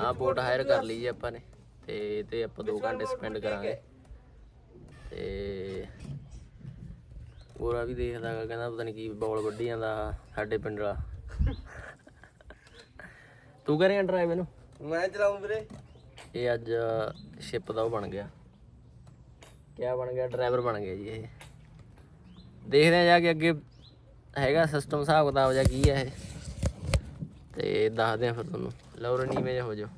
ਆਹ boat hire ਕਰ ਲਈ ਜੀ ਆਪਾਂ ਨੇ ਤੇ ਇਹ ਤੇ ਆਪਾਂ 2 ਘੰਟੇ ਸਪੈਂਡ ਕਰਾਂਗੇ। ਤੇ ਗੋਰਾ ਵੀ ਦੇਖਦਾ ਗਾ, ਕਹਿੰਦਾ ਪਤਾ ਨਹੀਂ ਕੀ ਬੌਲ ਵੱਢੀ ਜਾਂਦਾ ਸਾਡੇ ਪਿੰਡ ਵਾਲਾ। ਤੂੰ ਕਰੇਂਗਾ ਡਰਾਈਵ ਇਹਨੂੰ? ਮੈਂ ਚਲਾਉਂ ਵੀਰੇ। ਇਹ ਅੱਜ ਸ਼ਿਪ ਦਾ ਉਹ ਬਣ ਗਿਆ। ਕਿਆ ਬਣ ਗਿਆ? ਡਰਾਈਵਰ ਬਣ ਗਿਆ ਜੀ ਇਹ। ਦੇਖਦੇ ਆ ਜਾ ਕੇ ਅੱਗੇ ਹੈਗਾ ਸਿਸਟਮ ਹਿਸਾਬ ਕਿਤਾਬ ਜਾਂ ਕੀ ਹੈ ਇਹ। ਤੇ ਦੱਸਦੇ ਆ ਫਿਰ ਤੁਹਾਨੂੰ। ਲਓ ਰਣੀਵੇਂ ਜਿਹਾ ਹੋ ਜਾਓ।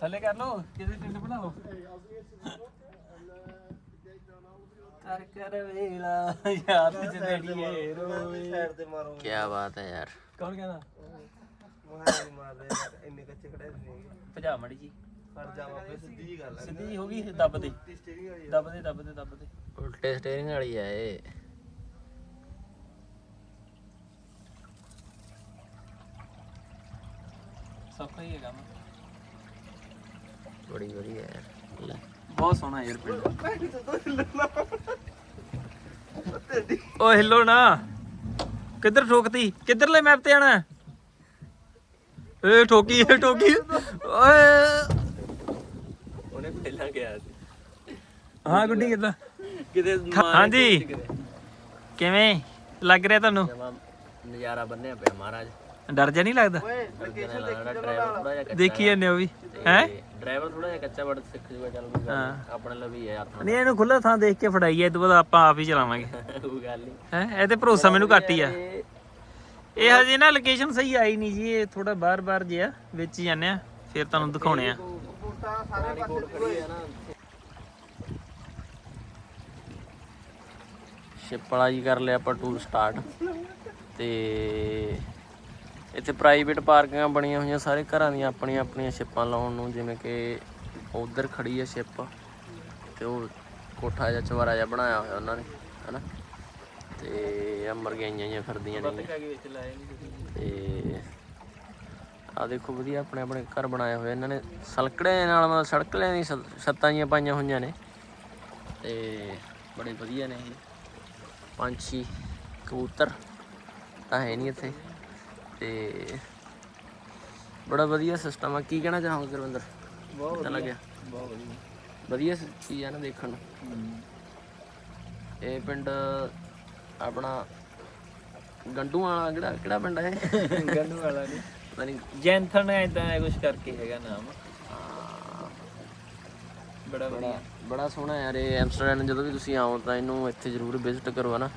ਥੱਲੇ ਕਰ ਲਓ ਕਿਤੇ ਟਿੰਡ ਬਣਾ ਲਓ। ਕਰ ਕਰ ਵੇਲਾ ਯਾਰ ਤੇ ਜੜੀਏ ਰੋਵੇ ਸਾਈਡ ਤੇ ਮਾਰੋ ਕਿਆ ਬਾਤ ਹੈ ਯਾਰ। ਕੌਣ ਕਹਿੰਦਾ? ਮੈਂ ਨਹੀਂ ਮਾਰਦੇ ਯਾਰ ਇੰਨੇ ਕੱਚੇ ਖੜੇ ਨਹੀਂ ਭਜਾ ਮੜੀ ਜੀ। ਫੜ ਜਾ ਵਾਪਸ ਸਿੱਧੀ ਜੀ ਗੱਲ ਹੈ ਸਿੱਧੀ ਜਿਹੀ ਹੋ ਗਈ ਦੱਬ ਦੇ। ਸਟੀਅਰਿੰਗ ਵਾਲੀ ਦੱਬ ਦੇ ਦੱਬ ਦੇ ਦੱਬ ਦੇ ਉਲਟੇ ਸਟੀਅਰਿੰਗ ਵਾਲੀ ਹੈ ਇਹ। ਸੌਖਾ ਹੀ ਹੈ ਕੰਮ ਬੜੀ ਵਧੀਆ ਯਾਰ। ਲੈ। ਬਹੁਤ ਸੋਹਣਾ ਯਾਰ ਪਿੰਡ। ਓ ਹਿੱਲੋ ਨਾ। ਕਿੱਧਰ ਠੋਕਤੀ? ਕਿੱਧਰਲੇ ਮੈਪ ਤੇ ਆਣਾ? ਏ ਠੋਕੀ ਏ ਠੋਕੀ। ਓਏ। ਉਹਨੇ ਪਹਿਲਾਂ ਗਿਆ ਸੀ। ਹਾਂ ਗੁੱਡੀ ਕਿੱਦਾਂ? ਕਿਤੇ ਹਾਂਜੀ। ਕਿਵੇਂ? ਲੱਗ ਰਿਹਾ ਤੁਹਾਨੂੰ? ਜਮਾ ਨਜ਼ਾਰਾ ਬੰਨਿਆ ਪਿਆ ਮਹਾਰਾਜ। ਡਰ ਜਾ ਨਹੀਂ ਲੱਗਦਾ? ਜਿਹਾ ਦੇਖੀ ਜਾਂਦੇ ਹੋ ਵੀ ਹੈ? ਡਰਾਈਵਰ ਥੋੜਾ ਜਿਹਾ ਕੱਚਾ ਬੜ ਸਿੱਖ ਜੂਗਾ ਚੱਲ ਕੋਈ ਗੱਲ। ਆਪਣੇ ਲਈ ਵੀ ਹੈ ਨਹੀਂ ਇਹਨੂੰ ਖੁੱਲਾ ਥਾਂ ਦੇਖ ਕੇ ਫੜਾਈ ਐ ਇਹ ਤੋਂ ਬਾਅਦ ਆਪਾਂ ਆਪ ਹੀ ਚਲਾਵਾਂਗੇ। ਕੋਈ ਗੱਲ ਨਹੀਂ। ਹੈ? ਇਹ ਤੇ ਭਰੋਸਾ ਮੈਨੂੰ ਘੱਟ ਹੀ ਆ। ਇਹ ਇਹ ਹਜੇ ਨਾ ਲੋਕੇਸ਼ਨ ਸਹੀ ਆਈ ਨਹੀਂ ਜੀ ਇਹ ਥੋੜਾ ਬਾਰ-ਬਾਰ ਜਿਆ ਵਿੱਚ ਹੀ ਜਾਂਦੇ ਆ ਫਿਰ ਤੁਹਾਨੂੰ ਦਿਖਾਉਣੇ ਆ। ਬੂਟਾ ਸਾਰੇ ਪਾਸੇ ਹੈ ਨਾ ਜੀ ਕਰ ਲਿਆ ਆਪਾਂ ਟੂਰ ਸਟਾਰਟ ਤੇ ਇੱਥੇ ਪ੍ਰਾਈਵੇਟ ਪਾਰਕਿੰਗਾਂ ਬਣੀਆਂ ਹੋਈਆਂ ਸਾਰੇ ਘਰਾਂ ਦੀਆਂ ਆਪਣੀਆਂ ਆਪਣੀਆਂ ਸ਼ਿਪਾਂ ਲਾਉਣ ਨੂੰ ਜਿਵੇਂ ਕਿ ਉਧਰ ਖੜੀ ਹੈ ਸ਼ਿਪ ਤੇ ਉਹ ਕੋਠਾ ਜਿਹਾ ਚਵਾਰਾ ਜਿਹਾ ਬਣਾਇਆ ਹੋਇਆ ਉਹਨਾਂ ਨੇ ਹਨਾ? ਤੇ ਆ ਮਰਗਾਈਆਂ ਜਿਹੀਆਂ ਫਿਰਦੀਆਂ ਨੇ। ਤੇ ਆ ਦੇਖੋ ਵਧੀਆ ਆਪਣੇ ਆਪਣੇ ਘਰ ਬਣਾਏ ਹੋਏ ਇਹਨਾਂ ਨੇ ਸਲਕੜੇ ਨਾਲ ਮਤਲਬ ਸੜਕਲੇ ਦੀ ਛੱਤਾਂ ਜੀਆਂ ਪਾਈਆਂ ਹੋਈਆਂ ਨੇ। ਤੇ ਬੜੇ ਵਧੀਆ ਨੇ ਇਹ। ਪੰਛੀ ਕਬੂਤਰ ਤਾਂ ਹੈ ਨਹੀਂ ਇੱਥੇ। ਤੇ ਬੜਾ ਵਧੀਆ ਸਿਸਟਮ ਆ। ਕੀ ਕਹਿਣਾ ਚਾਹੋਗੇ ਗੁਰਵਿੰਦਰ? ਬਹੁਤ ਵਧੀਆ ਲੱਗਿਆ? ਬਹੁਤ ਵਧੀਆ। ਵਧੀਆ ਚੀਜ਼ ਆ ਨਾ ਦੇਖਣ ਨੂੰ। ਇਹ ਪਿੰਡ ਆਪਣਾ ਗੰਡੂ ਵਾਲਾ ਕਿਹੜਾ ਕਿਹੜਾ ਪਿੰਡ ਹੈ? ਗੰਡੂ ਵਾਲਾ ਨਹੀਂ ਪਤਾ ਨਹੀਂ ਜੈਂਥਨ ਐਦਾਂ ਕੁਝ ਕਰਕੇ ਹੈਗਾ ਨਾਮ। ਬੜਾ ਵਧੀਆ। ਬੜਾ ਸੋਹਣਾ ਯਾਰ ਇਹ ਐਮਸਟਰਡਮ ਜਦੋਂ ਵੀ ਤੁਸੀਂ ਆਓ ਤਾਂ ਇਹਨੂੰ ਇੱਥੇ ਜ਼ਰੂਰ ਵਿਜ਼ਿਟ ਕਰੋ ਹਨਾ।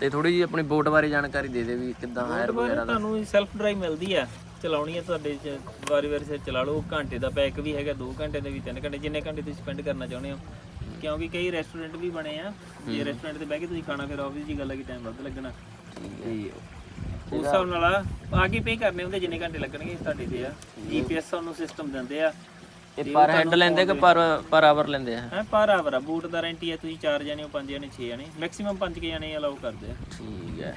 ਤੇ ਥੋੜੀ ਜੀ ਆਪਣੀ ਬੋਟ ਬਾਰੇ ਜਾਣਕਾਰੀ ਦੇ ਦੇ ਵੀ ਕਿੱਦਾਂ ਹਾਇਰ ਵਗੈਰਾ ਦਾ। ਤੁਹਾਨੂੰ ਸੈਲਫ ਡਰਾਈਵ ਮਿਲਦੀ ਆ। ਚਲਾਉਣੀ ਆ ਤੁਹਾਡੇ ਚ ਵਾਰੀ ਵਾਰੀ ਸਿਰ ਚਲਾ ਲਓ। ਘੰਟੇ ਦਾ ਪੈਕ ਵੀ ਹੈਗਾ 2 ਘੰਟੇ ਦੇ ਵੀ 3 ਘੰਟੇ ਜਿੰਨੇ ਘੰਟੇ ਤੁਸੀਂ ਸਪੈਂਡ ਕਰਨਾ ਚਾਹੁੰਦੇ ਹੋ। ਕਿਉਂਕਿ ਕਈ ਰੈਸਟੋਰੈਂਟ ਵੀ ਬਣੇ ਆ। ਜੇ ਰੈਸਟੋਰੈਂਟ ਤੇ ਬਹਿ ਕੇ ਤੁਸੀਂ ਖਾਣਾ ਫਿਰ ਆਬਵੀਅਸ ਜੀ ਗੱਲ ਹੈ ਕਿ ਟਾਈਮ ਵੱਧ ਲੱਗਣਾ। ਤੇ ਉਸ ਹਿਸਾਬ ਨਾਲ ਆ। ਆਗੇ ਪੇ ਕਰਨੇ ਹੁੰਦੇ ਜਿੰਨੇ ਘੰਟੇ ਲੱਗਣਗੇ ਤੁਹਾਡੇ ਤੇ ਆ? ਜੀਪੀਐਸ ਤੁਹਾਨੂੰ ਸਿਸਟਮ ਦਿੰਦੇ ਆ। ਇਹ ਪਰ ਹੈਡ ਲੈਂਦੇ ਕਿ ਪਰ ਪਰ ਆਵਰ ਲੈਂਦੇ ਆ? ਹੈ ਪਰ ਆਵਰ ਆ। ਬੂਟ ਦਾ ਰੈਂਟੀ ਹੈ ਤੁਸੀਂ 4 ਜਣੇ ਹੋ 5 ਜਣੇ 6 ਜਣੇ। ਮੈਕਸਿਮਮ 5 ਕੇ ਜਣੇ ਅਲਾਉ ਕਰਦੇ ਆ। ਠੀਕ ਹੈ।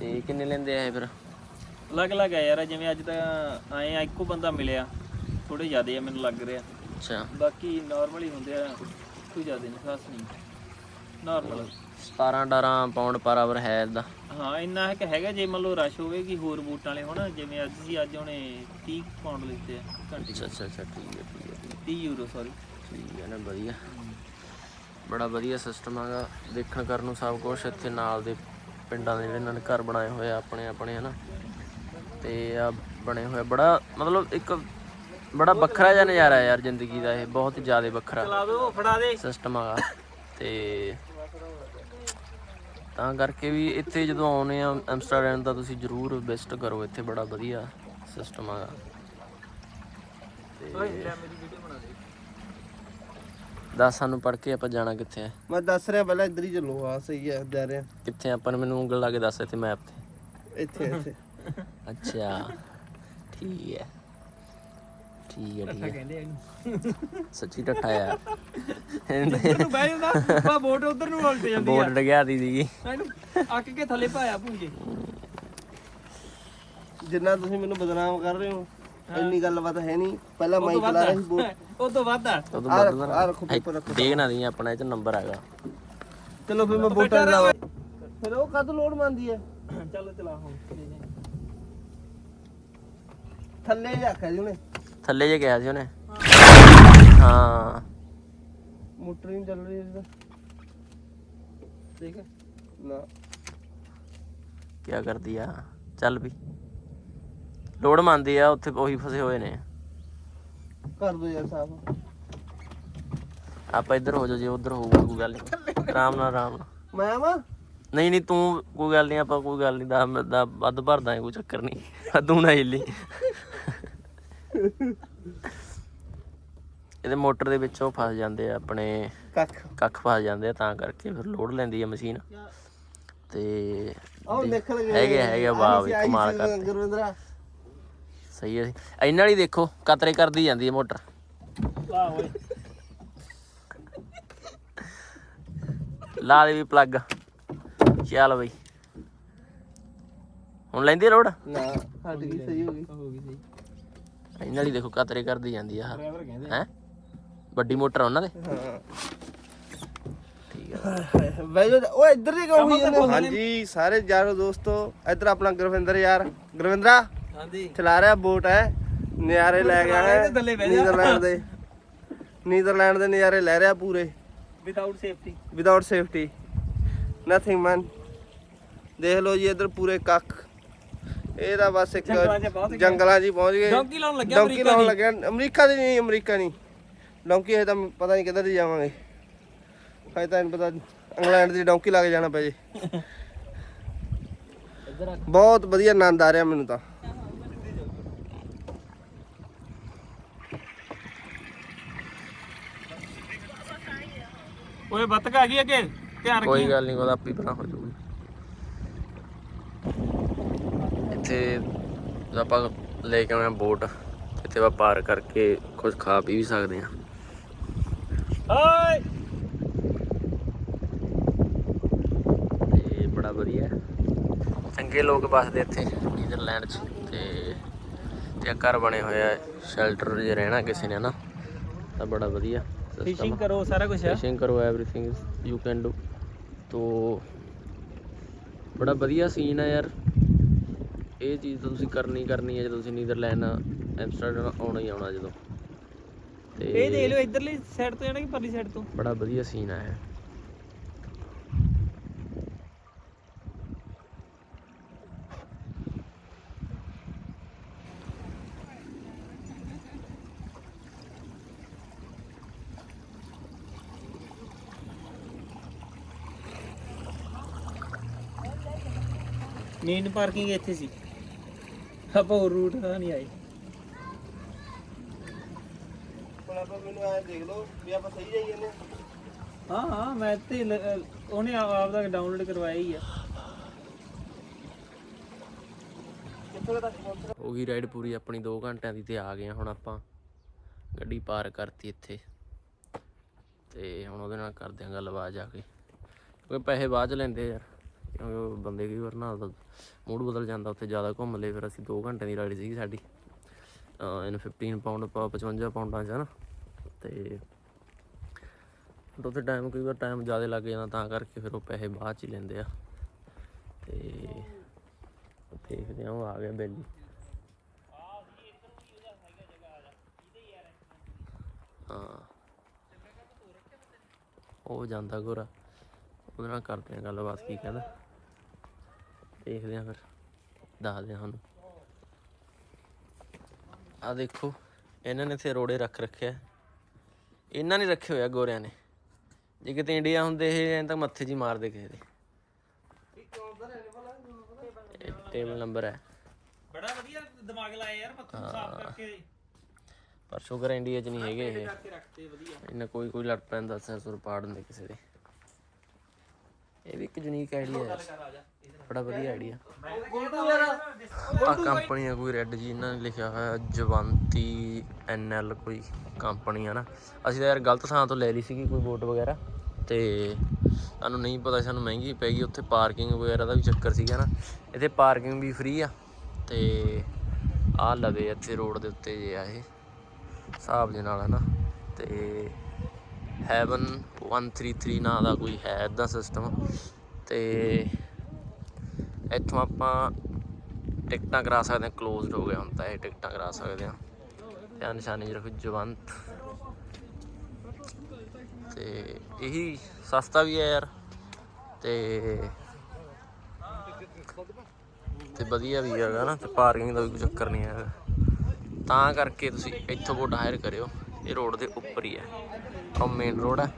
ਤੇ ਕਿੰਨੇ ਲੈਂਦੇ ਆ ਇਹ ਫਿਰ? ਅਲੱਗ-ਅਲੱਗ ਆ ਯਾਰ ਜਿਵੇਂ ਅੱਜ ਤਾਂ ਆਏ ਆ ਇੱਕੋ ਬੰਦਾ ਮਿਲਿਆ। ਥੋੜੇ ਜ਼ਿਆਦੇ ਆ ਮੈਨੂੰ ਲੱਗ ਰਿਹਾ। ਅੱਛਾ। ਬਾਕੀ ਨਾਰਮਲ ਹੀ ਹੁੰਦੇ ਆ ਕੋਈ ਜ਼ਿਆਦਾ ਨਹੀਂ ਖਾਸ ਨਹੀਂ। ਨਾਰਮਲ 17 18 ਪਾਉਂਡ ਪਰ ਆਵਰ ਹੈ ਇਹਦਾ। ਹਾਂ ਇੰਨਾ ਹੈ ਕਿ ਹੈਗਾ ਜੇ ਮੰਨ ਲਓ ਰਸ਼ ਹੋਵੇ ਕਿ ਹੋਰ ਬੂਟਾਂ ਵਾਲੇ ਹੋਣ ਜਿਵੇਂ ਅੱਜ ਸੀ ਅੱਜ ਉਹਨੇ 30 ਪਾਉਂਡ ਲਿੱਤੇ ਆ ਘੰਟੇ ਅੱਛਾ ਅੱਛਾ ਅੱਛਾ ਠੀਕ ਹੈ ਠੀਕ ਹੈ ਠੀਕ ਹੈ। 30 ਯੂਰੋ ਸੌਰੀ ਠੀਕ ਹੈ ਨਾ ਵਧੀਆ। ਬੜਾ ਵਧੀਆ ਸਿਸਟਮ ਹੈਗਾ। ਦੇਖਣ ਕਰਨ ਨੂੰ ਸਭ ਕੁਝ ਇੱਥੇ ਨਾਲ ਦੇ ਪਿੰਡਾਂ ਦੇ ਜਿਹੜੇ ਇਹਨਾਂ ਨੇ ਘਰ ਬਣਾਏ ਹੋਏ ਆ ਆਪਣੇ ਆਪਣੇ ਹਨਾ। ਤੇ ਆ ਬਣੇ ਹੋਏ ਬੜਾ ਮਤਲਬ ਇੱਕ ਬੜਾ ਵੱਖਰਾ ਜਿਹਾ ਨਜ਼ਾਰਾ ਯਾਰ ਜ਼ਿੰਦਗੀ ਦਾ ਇਹ ਬਹੁਤ ਜ਼ਿਆਦਾ ਵੱਖਰਾ ਚਲਾ ਦੋ ਫੜਾ ਦੇ। ਸਿਸਟਮ ਹੈਗਾ। ਤੇ ਤਾਂ ਕਰਕੇ ਵੀ ਇੱਥੇ ਜਦੋਂ ਆਉਨੇ ਆ ਐਮਸਟਰਡਮ ਦਾ ਤੁਸੀਂ ਜ਼ਰੂਰ ਵਿਜ਼ਿਟ ਕਰੋ ਇੱਥੇ ਬੜਾ ਵਧੀਆ ਸਿਸਟਮ ਹੈਗਾ ਓਏ ਲੈ ਮੇਰੀ ਵੀਡੀਓ ਬਣਾ ਦੇ। ਦੱਸ ਸਾਨੂੰ ਪੜ ਕੇ ਆਪਾਂ ਜਾਣਾ ਕਿੱਥੇ ਹੈ ਮੈਂ ਦੱਸ ਰਿਹਾ ਪਹਿਲਾਂ ਇੱਧਰ ਹੀ ਚੱਲੋ ਆ ਸਹੀ ਹੈ ਜਾ ਰਿਹਾ। ਕਿੱਥੇ ਆਪਾਂ ਨੂੰ ਮੈਨੂੰ ਉਂਗਲ ਲਾ ਕੇ ਦੱਸ ਇੱਥੇ ਮੈਪ ਤੇ। ਇੱਥੇ ਇੱਥੇ। ਅੱਛਾ ਠੀਕ ਹੈ। ਠੀਕ ਹੈ ਠੀਕ ਹੈ ਕਹਿੰਦੇ ਇਹਨੂੰ। ਸੱਚੀ ਟੱਠਾ ਯਾਰ ਤੈਨੂੰ ਬਹਿ ਜਾਂਦਾ ਬਾ ਬੋਟ ਉਧਰ ਨੂੰ ਉਲਟ ਜਾਂਦੀ ਬੋਰਡ ਡਗਿਆ ਦੀ ਸੀਗੀ। ਇਹਨੂੰ ਅੱਕ ਕੇ ਥੱਲੇ ਪਾਇਆ ਭੂੰਜੇ। ਜਿੰਨਾ ਤੁਸੀਂ ਮੈਨੂੰ ਬਦਨਾਮ ਕਰ ਰਹੇ ਹੋ ਇੰਨੀ ਗੱਲਬਾਤ ਹੈ ਨਹੀਂ। ਪਹਿਲਾਂ ਮੈਂ ਹੀ ਚਲਾ ਰਿਹਾ ਸੀ ਬੋਟ। ਉਹ ਤੋਂ ਵੱਧ ਆ। ਆ ਰੱਖੋ ਆ। ਰੱਖੋ ਪੇਪਰ ਰੱਖੋ। ਦੇਖ ਨਾ ਦੀ ਆਪਣਾ ਇਹ ਚ ਨੰਬਰ ਹੈਗਾ। ਚਲੋ ਫਿਰ ਮੈਂ ਬੋਟਾਂ ਲਾਵਾ। ਫਿਰ ਉਹ ਕਦ ਲੋਡ ਮੰਨਦੀ ਹੈ? ਚੱਲ ਚਲਾ ਹੁਣ। ਥੱਲੇ ਜਾ ਕੇ ਜੀ ਉਹਨੇ। ਥੱਲੇ ਜੇ ਗਿਆ ਸੀ ਉਹਨੇ। ਹਾਂ। ਮੋਟਰ ਨਹੀਂ ਚੱਲ ਰਹੀ ਇਹਦਾ। ਠੀਕ ਹੈ ਨਾ। ਕੀ ਕਰਦੀ ਆ? ਚੱਲ ਵੀ। ਲੋੜ ਮੰਨਦੀ ਆ ਉੱਥੇ ਉਹੀ ਫਸੇ ਹੋਏ ਨੇ। ਕਰ ਦੋ ਯਾਰ ਸਾਫ਼। ਆਪਾਂ ਇੱਧਰ ਹੋ ਜਾ ਜੇ ਉੱਧਰ ਹੋਊਗਾ ਕੋਈ ਗੱਲ ਨਹੀਂ। ਆਰਾਮ ਨਾਲ ਆਰਾਮ ਨਾਲ। ਮੈਂ ਆਵਾਂ ਨਹੀਂ ਨਹੀਂ ਤੂੰ ਕੋਈ ਗੱਲ ਨਹੀਂ ਆਪਾਂ ਕੋਈ ਗੱਲ ਨਹੀਂ ਦਾ ਦਾ ਵੱਧ ਭਰਦਾ ਕੋਈ ਚੱਕਰ ਨਹੀਂ। ਤੂੰ ਨਾ ਹਿੱਲੀ। ਇਹਦੇ ਮੋਟਰ ਦੇ ਵਿੱਚ ਉਹ ਫਸ ਜਾਂਦੇ ਆ ਆਪਣੇ ਕੱਖ। ਕੱਖ ਫਸ ਜਾਂਦੇ ਆ ਤਾਂ ਕਰਕੇ ਫਿਰ ਲੋਡ ਲੈਂਦੀ ਆ ਮਸ਼ੀਨ। ਤੇ ਆਹ ਨਿਕਲ ਗਏ। ਹੈਗੇ ਹੈਗੇ ਵਾਹ ਵੀ ਕਮਾਲ ਕਰ ਗੁਰਵਿੰਦਰਾ। ਸਹੀ ਹੈ ਜੀ। ਇਹਨਾਂ ਵਾਲੀ ਦੇਖੋ ਕਤਰੇ ਕਰਦੀ ਜਾਂਦੀ ਹੈ ਮੋਟਰ। ਲਾ ਓਏ। ਲਾ ਦੇ ਵੀ ਪਲੱਗ ਚੱਲ ਬਈ। ਹੁਣ ਲੈਂਦੀ ਲੋਡ? ਨਾ ਹਟ ਗਈ ਸਹੀ ਹੋ ਗਈ। ਹੋ ਗਈ ਸਹੀ। ਇਹਨਾਂ ਵਾਲੀ ਦੇਖੋ ਕਤਰੇ ਕਰਦੀ ਜਾਂਦੀ ਆ ਡਰਾਈਵਰ ਕਹਿੰਦੇ ਹੈ? ਵੱਡੀ ਮੋਟਰ ਆ ਉਹਨਾਂ ਦੇ। ਹਾਂ। ਠੀਕ ਆ। ਬਈ ਉਹ ਇੱਧਰ ਦੀ ਕਹੂੰ ਹਾਂਜੀ ਸਾਰੇ ਯਾਰੋ ਦੋਸਤੋ ਇੱਧਰ ਆਪਣਾ ਗੁਰਵਿੰਦਰ ਯਾਰ। ਗੁਰਵਿੰਦਰਾ ਹਾਂਜੀ। ਚਲਾ ਰਿਹਾ ਬੋਟ ਹੈ? ਨਿਆਰੇ ਲੈ ਗਿਆ ਹੈ। ਨੀਦਰਲੈਂਡ ਦੇ। ਨੀਦਰਲੈਂਡ ਦੇ ਨਿਆਰੇ ਲੈ ਰਿਹਾ ਪੂਰੇ। Without safety without safety nothing man ਦੇਖ ਲਓ ਜੀ ਇੱਧਰ ਪੂਰੇ ਕੱਖ। ਇਹਦਾ ਬਸ ਇੱਕ ਜੰਗਲਾਂ 'ਚ ਪਹੁੰਚ ਗਏ। ਜੰਗਲਾਂ 'ਚ ਹੀ ਪਹੁੰਚ ਗਏ। ਡੌਂਕੀ ਲਾਉਣ ਲੱਗਿਆ ਡੌਂਕੀ ਲਾਉਣ ਲੱਗਿਆ। ਅਮਰੀਕਾ ਦੀ ਨਹੀਂ ਅਮਰੀਕਾ ਨਹੀਂ ਡੌਂਕੀ ਹੈ ਤਾਂ ਪਤਾ ਨਹੀਂ ਕਿੱਧਰ ਦੀ ਜਾਵਾਂਗੇ। ਹਜੇ ਤਾਂ ਨਹੀਂ ਪਤਾ ਇੰਗਲੈਂਡ ਦੀ ਡੌਂਕੀ ਲੱਗ ਜਾਣਾ ਪੈ ਜੇ। ਬਹੁਤ ਵਧੀਆ ਆਨੰਦ ਆ ਰਿਹਾ ਮੈਨੂੰ ਤਾਂ। ਓਏ ਬੱਤਕ ਆ ਗਈ ਅੱਗੇ? ਧਿਆਨ ਕੋਈ ਰੱਖੀ ਗੱਲ ਨਹੀਂ ਉਹਦਾ ਆਪੀ ਬਣਾ ਹੋ ਜਾਊਗੀ। ਇੱਥੇ ਜਦੋਂ ਆਪਾਂ ਲੈ ਕੇ ਆਉਣਾ ਬੋਟ ਇੱਥੇ ਆਪਾਂ ਪਾਰ ਕਰਕੇ ਕੁਝ ਖਾ ਪੀ ਵੀ ਸਕਦੇ ਆ ਓਏ ਤੇ ਬੜਾ ਵਧੀਆ ਹੈ। ਚੰਗੇ ਲੋਕ ਵੱਸਦੇ ਇੱਥੇ ਨੀਦਰਲੈਂਡ 'ਚ ਤੇ ਤੇ ਆਹ ਘਰ ਬਣੇ ਹੋਏ ਆ ਸ਼ੈਲਟਰ ਜੇ ਰਹਿਣਾ ਕਿਸੇ ਨੇ ਨਾ ਤਾਂ ਬੜਾ ਵਧੀਆ ਫਿਸ਼ਿੰਗ ਕਰੋ ਸਾਰਾ ਕੁਝ ਹੈ ਫਿਸ਼ਿੰਗ ਕਰੋ एवरीथिंग ਯੂ ਕੈਨ ਡੂ ਤੋ ਬੜਾ ਵਧੀਆ ਸੀਨ ਹੈ ਯਾਰ ਇਹ ਚੀਜ਼ ਤਾਂ ਤੁਸੀਂ ਕਰਨੀ ਕਰਨੀ ਹੈ ਜਦੋਂ ਤੁਸੀਂ ਨੀਦਰਲੈਂਡ ਐਮਸਟਰਡਮ ਆਉਣਾ ਹੀ ਆਉਣਾ ਜਦੋਂ। ਇਹ ਤੇ ਦੇਖ ਲਿਓ ਇਧਰਲੀ ਸਾਈਡ ਤੋਂ ਜਾਣਾ ਕਿ ਪਰਲੀ ਸਾਈਡ ਤੋਂ? ਬੜਾ ਵਧੀਆ ਸੀਨ ਹੈ ਮੇਨ ਪਾਰਕਿੰਗ ਇੱਥੇ ਸੀ। ਆਪਾਂ ਹੋਰ ਰੂਟ ਦਾ ਨਹੀਂ ਆਏ। ਹੁਣ ਆਪਾਂ ਮੈਨੂੰ ਐ ਦੇਖ ਲਓ ਵੀ ਆਪਾਂ ਸਹੀ ਜਾਈ ਜਾਂਦੇ ਹਾਂ। ਹਾਂ ਮੈਂ ਤੇ ਲ- ਅਹ ਉਹਨੇ ਆਪ ਆਪ ਦਾ ਡਾਊਨਲੋਡ ਕਰਵਾਇਆ ਹੀ ਆ। ਕਿੱਥੋਂ ਤੱਕ ਪਹੁੰਚਣਾ ਹੋ ਗਈ ਰਾਈਡ ਪੂਰੀ ਆਪਣੀ 2 ਘੰਟਿਆਂ ਦੀ ਤੇ ਆ ਗਏ ਹਾਂ ਹੁਣ ਆਪਾਂ। ਗੱਡੀ ਪਾਰ ਕਰਤੀ ਇੱਥੇ। ਤੇ ਹੁਣ ਉਹਦੇ ਨਾਲ ਕਰਦੇ ਆਂ ਗੱਲਬਾਤ ਜਾ ਕੇ। ਕਿਉਂਕਿ ਪੈਸੇ ਬਾਅਦ ਚ ਲੈਂਦੇ ਯਾਰ। ਕਿਉਂਕਿ ਬੰਦੇ ਕਈ ਵਾਰ ਨਾ ਮੂਡ ਬਦਲ ਜਾਂਦਾ, ਉੱਥੇ ਜ਼ਿਆਦਾ ਘੁੰਮ ਲਏ, ਫਿਰ ਅਸੀਂ 2 ਘੰਟੇ ਦੀ ਰਾਈਡ ਸੀਗੀ ਸਾਡੀ। ਇਹਨ 15 ਪਾਉਂਡ ਪਾ 55 ਪਾਉਂਡਾਂ ਚ, ਹੈ ਨਾ? ਤੇ ਉੱਥੇ ਟਾਈਮ ਕਈ ਵਾਰ ਟਾਈਮ ਜ਼ਿਆਦਾ ਲੱਗ ਜਾਂਦਾ, ਤਾਂ ਕਰਕੇ ਫਿਰ ਉਹ ਪੈਸੇ ਬਾਅਦ ਚ ਹੀ ਲੈਂਦੇ ਆ। ਤੇ ਦੇਖਦੇ ਆ ਉਹ ਆ ਗਿਆ ਬੈਲੀ। ਹਾਂ। ਉਹ ਜਾਂਦਾ ਗੋਰਾ ਉਹਦੇ ਨਾਲ ਕਰਦੇ ਆ ਗੱਲਬਾਤ, ਕੀ ਕਹਿੰਦਾ? ਦੇਖਦੇ ਆ ਫਿਰ ਦੱਸਦੇ ਆ ਸਾਨੂੰ ਆ ਦੇਖੋ ਇਹਨਾਂ ਨੇ ਇੱਥੇ ਰੋੜੇ ਰੱਖ ਰੱਖਿਆ ਇਹਨਾਂ ਨੇ ਰੱਖੇ ਹੋਇਆ ਗੋਰਿਆਂ ਨੇ। ਜੇ ਕਿਤੇ ਇੰਡੀਆ ਹੁੰਦੇ ਇਹ ਐਂ ਤਾਂ ਮੱਥੇ ਹੀ ਮਾਰਦੇ ਕਿਸੇ ਦੇ। ਟੇਬਲ ਨੰਬਰ ਹੈ। ਬੜਾ ਵਧੀਆ ਦਿਮਾਗ ਲਾਇਆ ਯਾਰ ਪੱਥਰ ਸਾਫ਼ ਕਰਕੇ। ਪਰ ਸ਼ੂਗਰ ਇੰਡੀਆ 'ਚ ਨਹੀਂ ਹੈਗੇ ਇਹ। ਇਹਨਾਂ ਕੋਈ ਕੋਈ ਲੜ ਪੈਂਦਾ ਸੈਂਸਰ ਪਾੜ ਦਿੰਦੇ ਕਿਸੇ ਦੇ। ਇਹ ਵੀ ਇੱਕ ਯੂਨੀਕ ਆਈਡੀਆ ਹੈ। ਬੜਾ ਵਧੀਆ ਆਈਡੀਆ ਆ ਕੰਪਨੀ ਆ ਕੋਈ ਰੈੱਡ ਜੀ ਇਹਨਾਂ ਨੇ ਲਿਖਿਆ ਹੋਇਆ ਜਵੰਤੀ ਐਨਐਲ ਕੋਈ ਕੰਪਨੀ ਆ ਨਾ। ਅਸੀਂ ਤਾਂ ਯਾਰ ਗਲਤ ਥਾਂ ਤੋਂ ਲੈ ਲਈ ਸੀਗੀ ਕੋਈ ਬੋਟ ਵਗੈਰਾ ਤੇ ਸਾਨੂੰ ਨਹੀਂ ਪਤਾ ਸੀ ਸਾਨੂੰ ਮਹਿੰਗੀ ਪੈ ਗਈ। ਉੱਥੇ ਪਾਰਕਿੰਗ ਵਗੈਰਾ ਦਾ ਵੀ ਚੱਕਰ ਸੀਗਾ ਨਾ। ਇੱਥੇ ਪਾਰਕਿੰਗ ਵੀ ਫ੍ਰੀ ਆ ਤੇ ਆ ਲਵੇ ਇੱਥੇ ਰੋਡ ਦੇ ਉੱਤੇ ਜੇ ਆ ਇਹ ਹਿਸਾਬ ਦੇ ਨਾਲ ਹੈ ਨਾ ਤੇ ਹੈਵਨ 133 ਨਾਂ ਦਾ ਕੋਈ ਹੈ ਇਦਾਂ ਸਿਸਟਮ ਤੇ ਇੱਥੋਂ ਆਪਾਂ ਟਿਕਟਾਂ ਕਰਾ ਸਕਦੇ ਹਾਂ ਕਲੋਜ਼ਡ ਹੋ ਗਿਆ ਹੁਣ ਤਾਂ ਇਹ ਟਿਕਟਾਂ ਕਰਾ ਸਕਦੇ ਹਾਂ। ਧਿਆਨ ਨਿਸ਼ਾਨੀ ਜੀ ਰੱਖੋ ਜਵੰਤ। ਤੇ ਇਹੀ ਸਸਤਾ ਵੀ ਹੈ ਯਾਰ। ਤੇ ਤੇ ਵਧੀਆ ਵੀ ਹੈਗਾ ਨਾ, ਤੇ ਪਾਰਕਿੰਗ ਦਾ ਵੀ ਕੋਈ ਚੱਕਰ ਨਹੀਂ ਹੈਗਾ। ਤਾਂ ਕਰਕੇ ਤੁਸੀਂ ਇੱਥੋਂ ਬੋਟ ਹਾਇਰ ਕਰਿਓ। ਇਹ ਰੋਡ ਦੇ ਉੱਪਰ ਹੀ ਹੈ। ਉਹ ਮੇਨ ਰੋਡ ਹੈ।